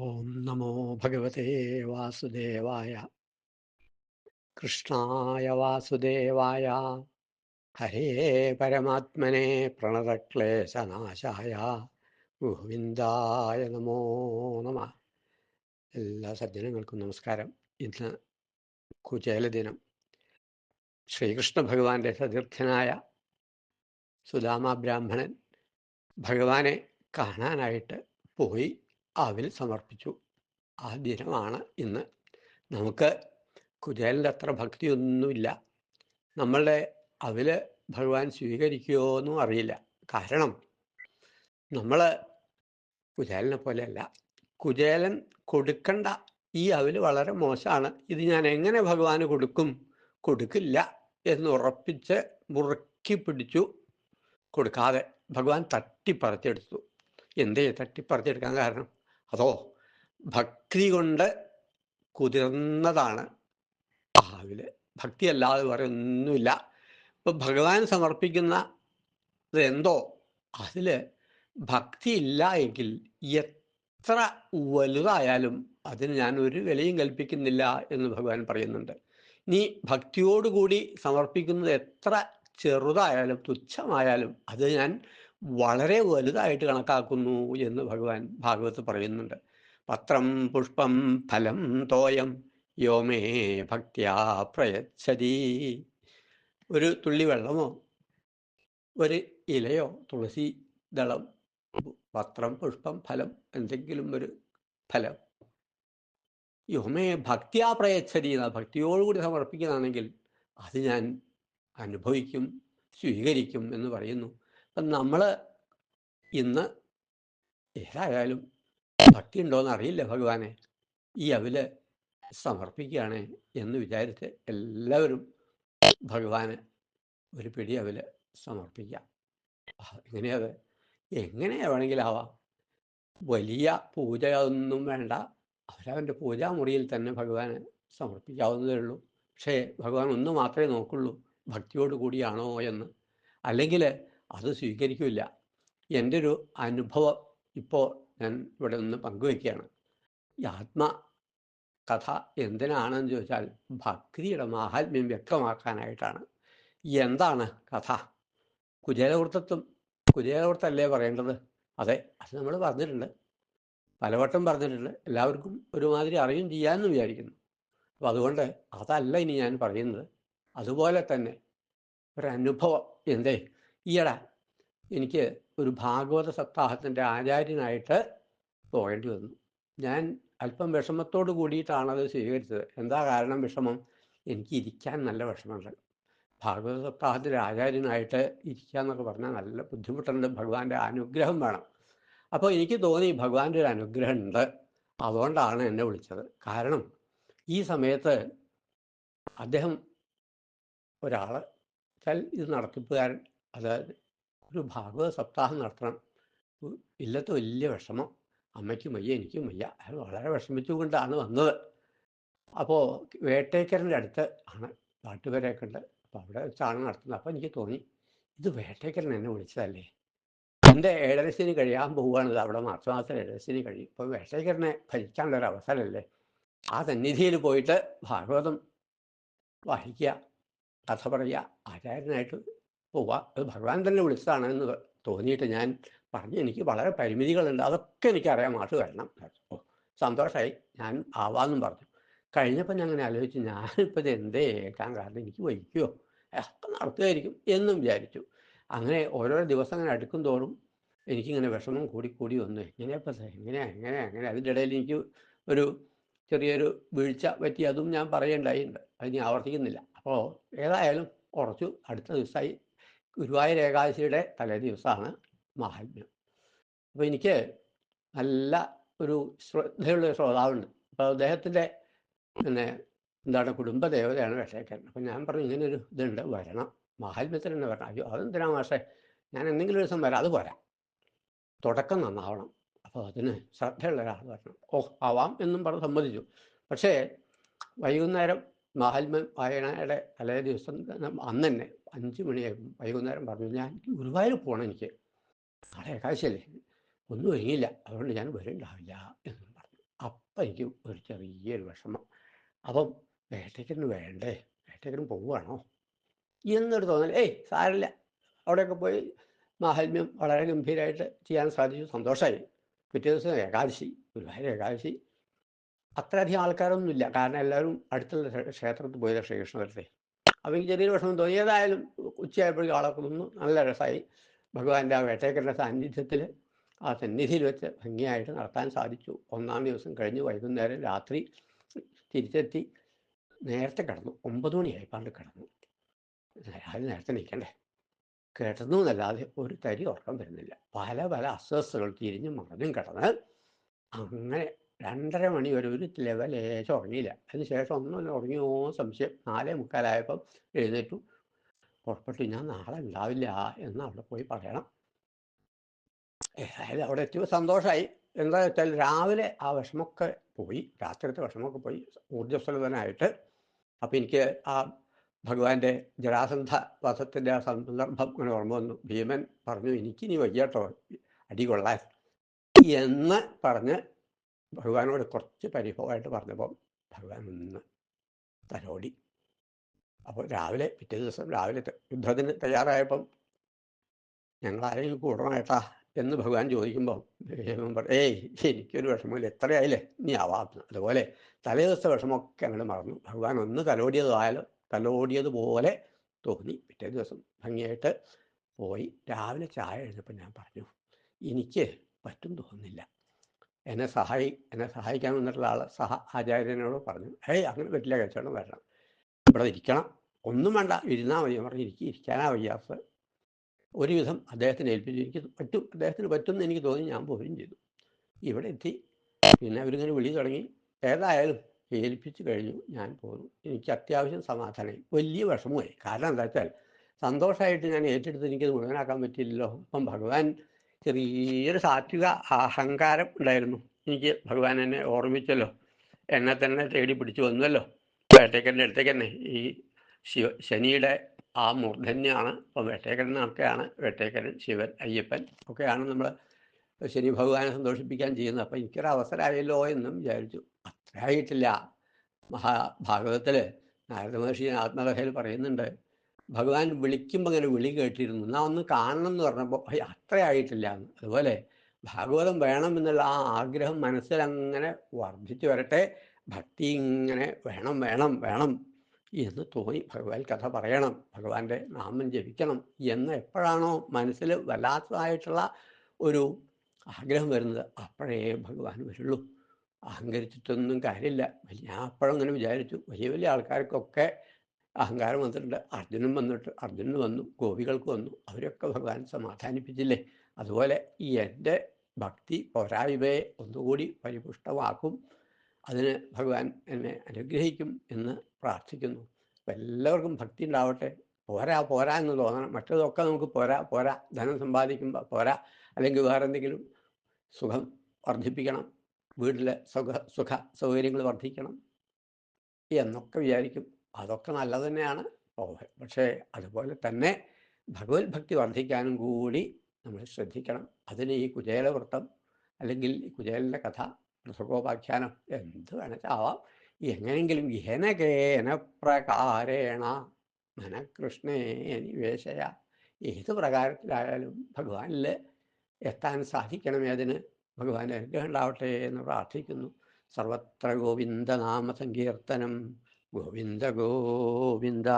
ഓം നമോ ഭഗവതേ വാസുദേവായ കൃഷ്ണായ വാസുദേവായ ഹരേ പരമാത്മനെ പ്രണതക്ലേശനാശായ ഗോവിന്ദായ നമോ നമ എല്ലാ സജ്ജനങ്ങൾക്കും നമസ്കാരം. ഇന്ന് കുചേല ദിനം. ശ്രീകൃഷ്ണ ഭഗവാന്റെ സതീർത്ഥനായ സുദാമ ബ്രാഹ്മണൻ ഭഗവാനെ കാണാനായിട്ട് പോയി. അവിൽ സമർപ്പിച്ചു. ആ ദിനമാണ് ഇന്ന്. നമുക്ക് കുചേലന്റെ അത്ര ഭക്തിയൊന്നുമില്ല. നമ്മളുടെ അവൽ ഭഗവാൻ സ്വീകരിക്കുമോ എന്നും അറിയില്ല. കാരണം നമ്മൾ കുചേലനെ പോലെയല്ല. കുചേലൻ കൊടുക്കണ്ട ഈ അവൽ വളരെ മോശമാണ്. ഇത് ഞാൻ എങ്ങനെ ഭഗവാന് കൊടുക്കും? കൊടുക്കില്ല എന്ന് ഉറപ്പിച്ച് മുറുക്കി പിടിച്ചു. കൊടുക്കാതെ ഭഗവാൻ തട്ടിപ്പറിച്ചെടുത്തു. എന്തേ തട്ടിപ്പറിച്ചെടുക്കാൻ കാരണം? അതോ ഭക്തി കൊണ്ട് കുതിർന്നതാണ്? ഭാവിൽ ഭക്തി അല്ലാതെ വേറെ ഒന്നുമില്ല. ഇപ്പൊ ഭഗവാൻ സമർപ്പിക്കുന്ന എന്തോ അതിൽ ഭക്തി ഇല്ല എങ്കിൽ എത്ര വലുതായാലും അതിന് ഞാൻ ഒരു വിലയും കൽപ്പിക്കുന്നില്ല എന്ന് ഭഗവാൻ പറയുന്നുണ്ട്. നീ ഭക്തിയോടുകൂടി സമർപ്പിക്കുന്നത് എത്ര ചെറുതായാലും തുച്ഛമായാലും അത് ഞാൻ വളരെ വലുതായിട്ട് കണക്കാക്കുന്നു എന്ന് ഭഗവാൻ ഭാഗവത്ത് പറയുന്നുണ്ട്. പത്രം പുഷ്പം ഫലം തോയം യോമേ ഭക്തിയാ പ്രയച്ഛതി. ഒരു തുള്ളി വെള്ളമോ ഒരു ഇലയോ തുളസി ദളം പത്രം പുഷ്പം ഫലം എന്തെങ്കിലും ഒരു ഫലം. യോമേ ഭക്തിയാ പ്രയച്ഛതി എന്ന ഭക്തിയോടുകൂടി സമർപ്പിക്കുന്നതാണെങ്കിൽ അത് ഞാൻ അനുഭവിക്കും സ്വീകരിക്കും എന്ന് പറയുന്നു. നമ്മൾ ഇന്ന് ഏതായാലും ഭക്തി ഉണ്ടോയെന്ന് അറിയില്ല ഭഗവാനെ? ഈ അവിൽ സമർപ്പിക്കുകയാണ് എന്ന് വിചാരിച്ച് എല്ലാവരും ഭഗവാന് ഒരു പിടി അവിൽ സമർപ്പിക്കാം. എങ്ങനെയത്? എങ്ങനെയാ വേണമെങ്കിലാവാം. വലിയ പൂജ ഒന്നും വേണ്ട. അവരവന്റെ പൂജാമുറിയിൽ തന്നെ ഭഗവാന് സമർപ്പിക്കാവുന്നതേ ഉള്ളൂ. പക്ഷേ ഭഗവാൻ ഒന്ന് മാത്രമേ നോക്കുള്ളൂ. ഭക്തിയോട് കൂടിയാണോ എന്ന്. അല്ലെങ്കിൽ അത് സ്വീകരിക്കില്ല. എന്റെ ഒരു അനുഭവം ഇപ്പോൾ ഞാൻ ഇവിടെ നിന്ന് പങ്കുവയ്ക്കുകയാണ്. ഈ ആത്മ കഥ എന്തിനാണെന്ന് ചോദിച്ചാൽ ഭക്തിയുടെ മാഹാത്മ്യം വ്യക്തമാക്കാനായിട്ടാണ്. എന്താണ് കഥ? കുചേലവൃത്തത്വം കുചേലവൃത്തല്ലേ പറയേണ്ടത്? അതെ അത് നമ്മൾ പറഞ്ഞിട്ടുണ്ട്. പലവട്ടം പറഞ്ഞിട്ടുണ്ട്. എല്ലാവർക്കും ഒരുമാതിരി അറിയും ചെയ്യാമെന്ന് വിചാരിക്കുന്നു. അപ്പോൾ അതുകൊണ്ട് അതല്ല ഇനി ഞാൻ പറയുന്നത്. അതുപോലെ തന്നെ ഒരനുഭവം എന്തേ? ഈയിടെ എനിക്ക് ഒരു ഭാഗവത സപ്താഹത്തിന്റെ ആചാര്യനായിട്ട് പോകേണ്ടി വന്നു. ഞാൻ അല്പം വിഷമത്തോട് കൂടിയിട്ടാണ് അത് സ്വീകരിച്ചത്. എന്താ കാരണം വിഷമം? എനിക്ക് ഇരിക്കാൻ നല്ല വിഷമമുണ്ട്. ഭാഗവത സപ്താഹത്തിന്റെ ആചാര്യനായിട്ട് ഇരിക്കുക എന്നൊക്കെ പറഞ്ഞാൽ നല്ല ബുദ്ധിമുട്ടുണ്ട്. ഭഗവാന്റെ അനുഗ്രഹം വേണം. അപ്പോൾ എനിക്ക് തോന്നി ഭഗവാന്റെ ഒരു അനുഗ്രഹം ഉണ്ട് അതുകൊണ്ടാണ് എന്നെ വിളിച്ചത്. കാരണം ഈ സമയത്ത് അദ്ദേഹം ഒരാൾ വെച്ചാൽ ഇത് നടത്തിപ്പുകാരൻ അതായത് ഒരു ഭാഗവത സപ്താഹം നടത്തണം. ഇല്ലത്തെ വലിയ വിഷമം. അമ്മയ്ക്കും വയ്യ എനിക്കും വയ്യ. അയാൾ വളരെ വിഷമിച്ചുകൊണ്ടാണ് വന്നത്. അപ്പോൾ വേട്ടേക്കരന്റെ അടുത്ത് ആണ് നാട്ടുപേരെയൊക്കെ ഉണ്ട്. അപ്പോൾ അവിടെ വെച്ചാണ് നടത്തുന്നത് അപ്പോൾ എനിക്ക് തോന്നി ഇത് വേട്ടേക്കരൻ എന്നെ വിളിച്ചതല്ലേ? എന്റെ ഏഴരശ്ശേരി കഴിയാൻ പോവുകയാണ്. അവിടെ മാർച്ച് മാസം ഏഴരശ്ശേരി കഴിയും. ഇപ്പോൾ വേട്ടേക്കരനെ ഭരിക്കാനുള്ള ഒരു അവസരമല്ലേ? ആ സന്നിധിയിൽ പോയിട്ട് ഭാഗവതം വായിക്കുക കഥ പറയുക ആചാര്യനായിട്ട് പോവുക അത് ഭഗവാൻ തന്നെ വിളിച്ചതാണ് എന്ന് തോന്നിയിട്ട് ഞാൻ പറഞ്ഞു എനിക്ക് വളരെ പരിമിതികളുണ്ട്. അതൊക്കെ എനിക്കറിയാം. മാഷ് വരണം. ഓ സന്തോഷമായി ഞാൻ ആവാന്നും പറഞ്ഞു. കഴിഞ്ഞപ്പോൾ ഞാൻ അങ്ങനെ ആലോചിച്ചു ഞാനിപ്പോൾ ഇത് എന്തേ കേൾക്കാൻ കാരണം? എനിക്ക് വഹിക്കുമോ ഒക്കെ നടത്തുമായിരിക്കും എന്നും വിചാരിച്ചു. അങ്ങനെ ഓരോ ദിവസം അങ്ങനെ അടുക്കും തോറും എനിക്കിങ്ങനെ വിഷമം കൂടി കൂടി വന്നു. എങ്ങനെയപ്പോൾ എങ്ങനെയാ? എങ്ങനെ എങ്ങനെ അതിന്റെ ഇടയിൽ എനിക്ക് ഒരു ചെറിയൊരു വീഴ്ച പറ്റി. അതും ഞാൻ പറയേണ്ടായിട്ടുണ്ട്. അത് ഞാൻ ആവർത്തിക്കുന്നില്ല. അപ്പോൾ ഏതായാലും കുറച്ചു അടുത്ത ദിവസമായി ഗുരുവായൂർ ഏകാദശിയുടെ തലേ ദിവസമാണ് മഹാത്മ്യം അപ്പോൾ എനിക്ക് നല്ല ഒരു ശ്രദ്ധയുള്ള ശ്രോതാവുണ്ട്. അപ്പോൾ അദ്ദേഹത്തിന്റെ പിന്നെ എന്താണ് കുടുംബദേവതയാണ് വേട്ടേക്കരൻ അപ്പോൾ ഞാൻ പറഞ്ഞു ഇങ്ങനെ ഒരു ഇതുണ്ട് വരണം. മഹാത്മ്യത്തിന് തന്നെ വരണം. അയ്യോ അതെന്തിനാ മാഷേ? ഞാൻ എന്തെങ്കിലും ദിവസം വരാം അത് പോരാ. തുടക്കം നന്നാവണം. അപ്പോൾ അതിന് ശ്രദ്ധയുള്ള ഒരാൾ വരണം. ഓ ആവാം എന്നും പറഞ്ഞ് സമ്മതിച്ചു. പക്ഷേ വൈകുന്നേരം മാഹാത്മ്യം വായനയുടെ തലേ ദിവസം അന്ന് തന്നെ അഞ്ച് മണിയായി വൈകുന്നേരം പറഞ്ഞു ഞാൻ ഗുരുവായൂർ പോകണം എനിക്ക്. നാളെ ഏകാശല്ലേ ഒന്നും ഒരുങ്ങിയില്ല. അതുകൊണ്ട് ഞാൻ വരുന്നുണ്ടാവില്ല എന്ന് പറഞ്ഞു. അപ്പം എനിക്ക് ഒരു ചെറിയൊരു വിഷമം. അപ്പം വേട്ടയ്ക്കിന് വേണ്ടേ? വേട്ടയ്ക്കിന് പോവുകയാണോ? എന്നൊരു തോന്നൽ. ഏയ് സാരമില്ല. അവിടെയൊക്കെ പോയി മാഹാത്മ്യം വളരെ ഗംഭീരമായിട്ട് ചെയ്യാൻ സാധിച്ചു. സന്തോഷമായി. പിറ്റേ ദിവസം ഏകാദശി. ഗുരുവായൂർ ഏകാദശി. അത്രയധികം ആൾക്കാരൊന്നും ഇല്ല കാരണം എല്ലാവരും അടുത്തുള്ള ക്ഷേ- ക്ഷേത്രത്തിൽ പോയത് ശ്രീകൃഷ്ണപുരത്തെ അപ്പോൾ ഈ ചെറിയൊരു വിഷമം തോന്നി. ഏതായാലും ഉച്ചയായപ്പോഴേക്കും ആളൊക്കെ നിന്നു നല്ല രസമായി. ഭഗവാന്റെ ആ വേട്ടേക്കരുടെ സാന്നിധ്യത്തിൽ ആ സന്നിധിയിൽ വെച്ച് ഭംഗിയായിട്ട് നടത്താൻ സാധിച്ചു. ഒന്നാം ദിവസം കഴിഞ്ഞ് വൈകുന്നേരം രാത്രി തിരിച്ചെത്തി നേരത്തെ കിടന്നു. ഒമ്പത് മണിയായിപ്പാണ്ട് കിടന്നു. രാവിലെ നേരത്തെ നിൽക്കണ്ടേ കിടന്നു എന്നല്ലാതെ ഒരു തരി ഉറക്കം വരുന്നില്ല. പല പല അസ്വസ്ഥകൾ തിരിഞ്ഞും മറിഞ്ഞും കിടന്ന് അങ്ങനെ രണ്ടര മണി വരെ ഒരു ലെവലേശം ഉറങ്ങിയില്ല. അതിന് ശേഷം ഒന്നും ഉറങ്ങിയോ സംശയം. നാലേ മുക്കാലായപ്പം എഴുന്നേറ്റു. പുറപ്പെട്ടു. ഞാൻ നാളെ ഉണ്ടാവില്ല എന്ന് അവിടെ പോയി പറയണം. ഏതായാലും അവിടെ എത്തിയപ്പോൾ സന്തോഷമായി എന്താ വെച്ചാൽ രാവിലെ ആ വിഷമമൊക്കെ പോയി. രാത്രിത്തെ വിഷമമൊക്കെ പോയി. ഊർജസ്വലതനായിട്ട്. അപ്പം എനിക്ക് ആ ഭഗവാന്റെ ജരാസന്ധ വധത്തിന്റെ ആ സന്ദർഭം ഇങ്ങനെ ഓർമ്മ വന്നു. ഭീമൻ പറഞ്ഞു എനിക്കിനി വയ്യാട്ടോ അടി കൊള്ളാൻ എന്ന് പറഞ്ഞ് ഭഗവാനോട് കുറച്ച് പരിഭവമായിട്ട് പറഞ്ഞപ്പം ഭഗവാൻ ഒന്ന് തലോടി. അപ്പോൾ രാവിലെ പിറ്റേ ദിവസം രാവിലെ യുദ്ധത്തിന് തയ്യാറായപ്പം ഞങ്ങൾ ആരെങ്കിലും കൂടണം ഏട്ടാ എന്ന് ഭഗവാൻ ചോദിക്കുമ്പോൾ ഭീമൻ പറഞ്ഞു ഏയ് എനിക്കൊരു വിഷമമില്ല എത്രയായില്ലേ നീ ആവാം. അതുപോലെ തലേ ദിവസത്തെ വിഷമമൊക്കെ ഞങ്ങൾ മറന്നു. ഭഗവാൻ ഒന്ന് തലോടിയതായാലും തലോടിയതുപോലെ തോന്നി. പിറ്റേ ദിവസം ഭംഗിയായിട്ട് പോയി. രാവിലെ ചായ എഴുന്നപ്പോൾ ഞാൻ പറഞ്ഞു എനിക്ക് പറ്റും തോന്നുന്നില്ല. എന്നെ സഹായി എന്നെ സഹായിക്കാൻ വന്നിട്ടുള്ള ആൾ സഹ ആചാര്യനോട് പറഞ്ഞു ഏയ് അങ്ങനെ പറ്റില്ല കച്ചവടം വരണം. ഇവിടെ ഇരിക്കണം. ഒന്നും വേണ്ട ഇരുന്നാൽ മതി. പറഞ്ഞു എനിക്ക് ഇരിക്കാനാ വയ്യാത്ത ഒരുവിധം അദ്ദേഹത്തിന് ഏൽപ്പിച്ചു. എനിക്ക് പറ്റും അദ്ദേഹത്തിന് പറ്റുമെന്ന് എനിക്ക് തോന്നി ഞാൻ പോവുകയും ചെയ്തു. ഇവിടെ എത്തി. പിന്നെ അവരിങ്ങനെ വിളി തുടങ്ങി. ഏതായാലും ഏൽപ്പിച്ചു കഴിഞ്ഞു ഞാൻ പോന്നു. എനിക്ക് അത്യാവശ്യം സമാധാനമായി. വലിയ വിഷമമായി. കാരണം എന്താ വെച്ചാൽ സന്തോഷമായിട്ട് ഞാൻ ഏറ്റെടുത്ത് എനിക്കത് മുഴുവനാക്കാൻ പറ്റിയില്ലല്ലോ. അപ്പം ഭഗവാൻ ചെറിയൊരു സാത്വിക അഹങ്കാരം ഉണ്ടായിരുന്നു. എനിക്ക് ഭഗവാൻ എന്നെ ഓർമ്മിച്ചല്ലോ. എന്നെ തന്നെ തേടി പിടിച്ചു വന്നല്ലോ. വേട്ടയ്ക്കന്റെ അടുത്തേക്ക് തന്നെ. ഈ ശിവ ശനിയുടെ ആ മൂർധന്യമാണ് അപ്പം നടക്കുകയാണ് വേട്ടേക്കരൻ ശിവൻ അയ്യപ്പൻ ഒക്കെയാണ് നമ്മൾ ശനി ഭഗവാനെ സന്തോഷിപ്പിക്കാൻ ചെയ്യുന്നത്. അപ്പം എനിക്കൊരു അവസരമായല്ലോ എന്നും വിചാരിച്ചു. അത്ര ആയിട്ടില്ല മഹാഭാഗവതത്തിൽ നാരദ മഹർഷി ആത്മകഥയിൽ പറയുന്നുണ്ട്. ഭഗവാൻ വിളിക്കുമ്പോൾ അങ്ങനെ വിളി കേട്ടിരുന്നു. എന്നാ ഒന്ന് കാണണം എന്ന് പറഞ്ഞപ്പോൾ "ഹേയ്, അത്രയായിട്ടില്ല അതുപോലെ ഭാഗവതം വേണം എന്നുള്ള ആ ആഗ്രഹം മനസ്സിൽ അങ്ങനെ വർദ്ധിച്ചു വരട്ടെ. ഭക്തി ഇങ്ങനെ വേണം വേണം വേണം എന്ന് തോന്നി. ഭഗവാൻ കഥ പറയണം. ഭഗവാന്റെ നാമം ജപിക്കണം എന്ന് എപ്പോഴാണോ മനസ്സിൽ വല്ലാത്തതായിട്ടുള്ള ഒരു ആഗ്രഹം വരുന്നത്. അപ്പോഴേ ഭഗവാൻ വരുള്ളൂ. അഹങ്കരിച്ചിട്ടൊന്നും കാര്യമില്ല. ഞാൻ അപ്പോഴും അങ്ങനെ വിചാരിച്ചു. വലിയ വലിയ ആൾക്കാർക്കൊക്കെ അഹങ്കാരം വന്നിട്ടുണ്ട്. അർജുനും വന്നിട്ട് അർജുനന് വന്നു ഗോപികൾക്ക് വന്നു. അവരൊക്കെ ഭഗവാൻ സമാധാനിപ്പിച്ചില്ലേ? അതുപോലെ ഈ എന്റെ ഭക്തി പോരായ്മയെ ഒന്നുകൂടി പരിപുഷ്ടമാക്കും. അതിന് ഭഗവാൻ എന്നെ അനുഗ്രഹിക്കും എന്ന് പ്രാർത്ഥിക്കുന്നു. അപ്പം എല്ലാവർക്കും ഭക്തി ഉണ്ടാവട്ടെ. പോരാ പോരാ എന്ന് തോന്നണം. മറ്റതൊക്കെ നമുക്ക് പോരാ പോരാ. ധനം സമ്പാദിക്കുമ്പോൾ പോരാ. അല്ലെങ്കിൽ വേറെ എന്തെങ്കിലും സുഖം വർദ്ധിപ്പിക്കണം. വീട്ടിലെ സുഖ സുഖ സൗകര്യങ്ങൾ വർദ്ധിക്കണം എന്നൊക്കെ വിചാരിക്കും. അതൊക്കെ നല്ലത് തന്നെയാണ്. പക്ഷേ അതുപോലെ തന്നെ ഭഗവത് ഭക്തി വർദ്ധിക്കാനും കൂടി നമ്മൾ ശ്രദ്ധിക്കണം. അതിന് ഈ കുചേലവൃത്തം അല്ലെങ്കിൽ കുചേലന്റെ കഥ പൃഥകോപാഖ്യാനം എന്ത് വേണച്ചാവാം. എങ്ങനെയെങ്കിലും ഏനകേന പ്രകാരേണ മനകൃഷ്ണേ നിവേശയ. ഏത് പ്രകാരത്തിലായാലും ഭഗവാനിൽ എത്താൻ സാധിക്കണമേ അതിന്. ഭഗവാൻ അനുഗ്രഹം ഉണ്ടാവട്ടെ എന്ന് പ്രാർത്ഥിക്കുന്നു. സർവത്ര ഗോവിന്ദനാമ സങ്കീർത്തനം. ഗോവിന്ദ ഗോവിന്ദ.